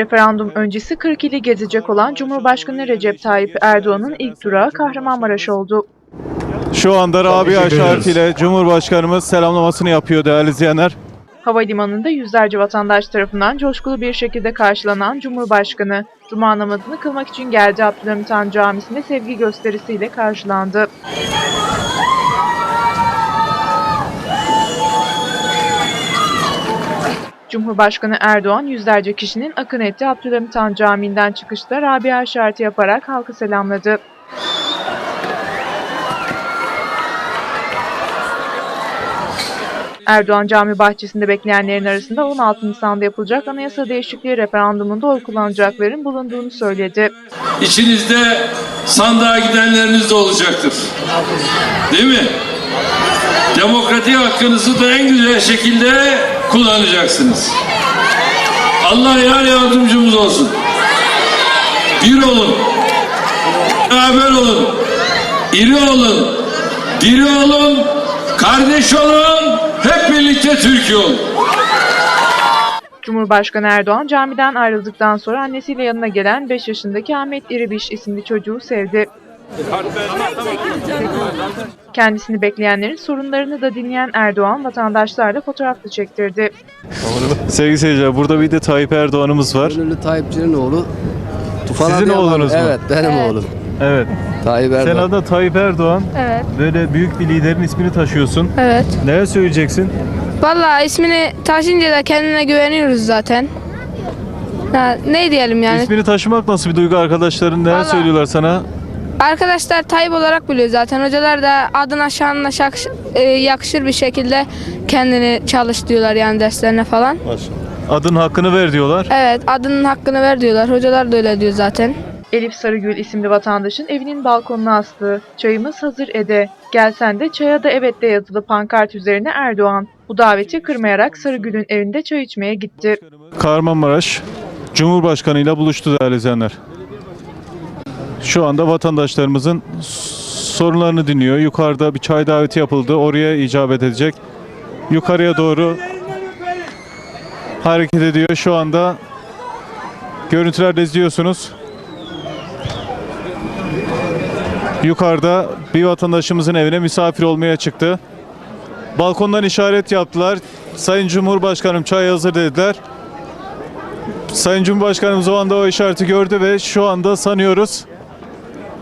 Referandum öncesi 40 ili gezecek olan Cumhurbaşkanı Recep Tayyip Erdoğan'ın ilk durağı Kahramanmaraş oldu. Şu anda Rabia. Şarkı ile Cumhurbaşkanımız selamlamasını yapıyor değerli izleyenler. Havalimanında yüzlerce vatandaş tarafından coşkulu bir şekilde karşılanan Cumhurbaşkanı, Cuma namazını kılmak için geldi Abdülhamit Han Camisi'nde sevgi gösterisiyle karşılandı. Cumhurbaşkanı Erdoğan yüzlerce kişinin akın ettiği Abdülhamit Han Camii'nden çıkışta Rabia işareti yaparak halkı selamladı. Erdoğan cami bahçesinde bekleyenlerin arasında 16 Nisan'da yapılacak anayasa değişikliği referandumunda oy kullanacakların bulunduğunu söyledi. İçinizde sandığa gidenleriniz de olacaktır. Değil mi? Demokratik hakkınızı da en güzel şekilde kullanacaksınız. Allah yar yardımcımız olsun. Bir olun. Beraber olun. İri olun. Diri olun. Kardeş olun. Hep birlikte Türkiye olun. Cumhurbaşkanı Erdoğan camiden ayrıldıktan sonra annesiyle yanına gelen 5 yaşındaki Ahmet İribiş isimli çocuğu sevdi. Kendisini bekleyenlerin sorunlarını da dinleyen Erdoğan vatandaşlarla fotoğraf da çektirdi. Sevgili seyirciler burada bir de Tayyip Erdoğan'ımız var. Gönüllü Tayyipçi'nin oğlu. Tufan Sizin Adıyaman. oğlunuz mu? Evet benim oğlum. Evet. Tayyip Sen Erdoğan. adına Tayyip Erdoğan. Evet, Böyle büyük bir liderin ismini taşıyorsun. evet. Neler söyleyeceksin? Vallahi ismini taşınca da kendine güveniyoruz zaten. Ya, ne diyelim yani? İsmini taşımak nasıl bir duygu arkadaşların neler Vallahi- söylüyorlar sana? Arkadaşlar Tayyip olarak biliyor zaten. Hocalar da adına şanına şak- e, yakışır bir şekilde kendini çalış diyorlar yani derslerine falan. Adın hakkını ver diyorlar. Evet, adının hakkını ver diyorlar. Hocalar da öyle diyor zaten. Elif Sarıgül isimli vatandaşın evinin balkonuna astığı "Çayımız hazır Ede, gelsen de çaya da evet de yazılı pankart üzerine Erdoğan. Bu daveti kırmayarak Sarıgül'ün evinde çay içmeye gitti. Kahramanmaraş Cumhurbaşkanı ile buluştu değerli izleyenler. Şu anda vatandaşlarımızın sorunlarını dinliyor. Yukarıda bir çay daveti yapıldı. Oraya icabet edecek. Yukarıya doğru hareket ediyor. Şu anda görüntülerde izliyorsunuz. Yukarıda bir vatandaşımızın evine misafir olmaya çıktı. Balkondan işaret yaptılar. Sayın Cumhurbaşkanım çay hazır dediler. Sayın Cumhurbaşkanımız o anda o işareti gördü ve şu anda sanıyoruz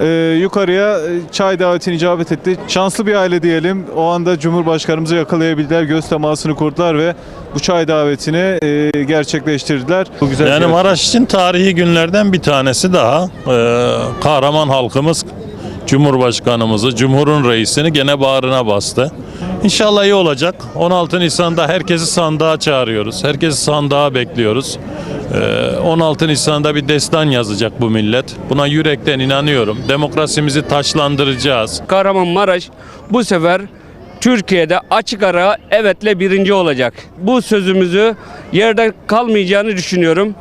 e, yukarıya çay davetini icabet etti. Şanslı bir aile diyelim. O anda Cumhurbaşkanımızı yakalayabildiler. Göz temasını kurdular ve bu çay davetini e, gerçekleştirdiler. Bu güzel Yani Maraş için tarihi günlerden bir tanesi daha. Ee, kahraman halkımız Cumhurbaşkanımızı, Cumhur'un reisini gene bağrına bastı. İnşallah iyi olacak. 16 Nisan'da herkesi sandığa çağırıyoruz. Herkesi sandığa bekliyoruz. Ee, 16 Nisan'da bir destan yazacak bu millet. Buna yürekten inanıyorum. Demokrasimizi taşlandıracağız. Kahramanmaraş bu sefer Türkiye'de açık ara evetle birinci olacak. Bu sözümüzü yerde kalmayacağını düşünüyorum.